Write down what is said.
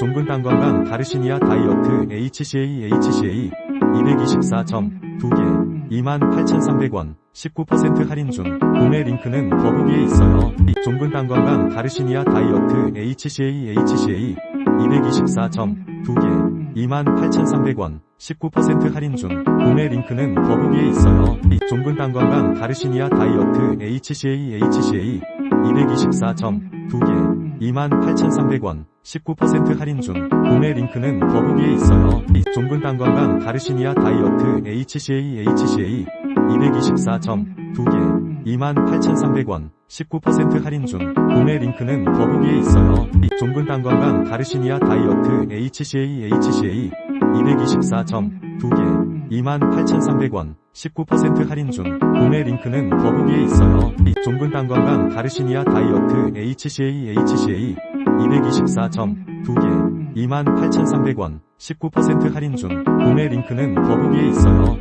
종근 단건강 가르시니아 다이어트 HCA HCA 224점 2개 28,300원 19% 할인 중 구매 링크는 더보기에 있어요. 종근 단건강 가르시니아 다이어트 HCA HCA 224점 2개 28,300원 19% 할인 중 구매 링크는 더보기에 있어요. 종근 단건강 가르시니아 다이어트 HCA HCA 224점 2개 28,300원 19% 할인 중 구매 링크는 더보기에 있어요. 종근 단건강 가르시니아 다이어트 HCA HCA 224점 2개 28,300원 19% 할인 중 구매 링크는 더보기에 있어요. 종근 단건강 가르시니아 다이어트 HCA HCA 224점 2개 28,300원 19% 할인 중 구매 링크는 더보기에 있어요. 종근 단건강 가르시니아 다이어트 HCA HCA 224점 2개 28,300원 19% 할인 중 구매 링크는 더보기에 있어요.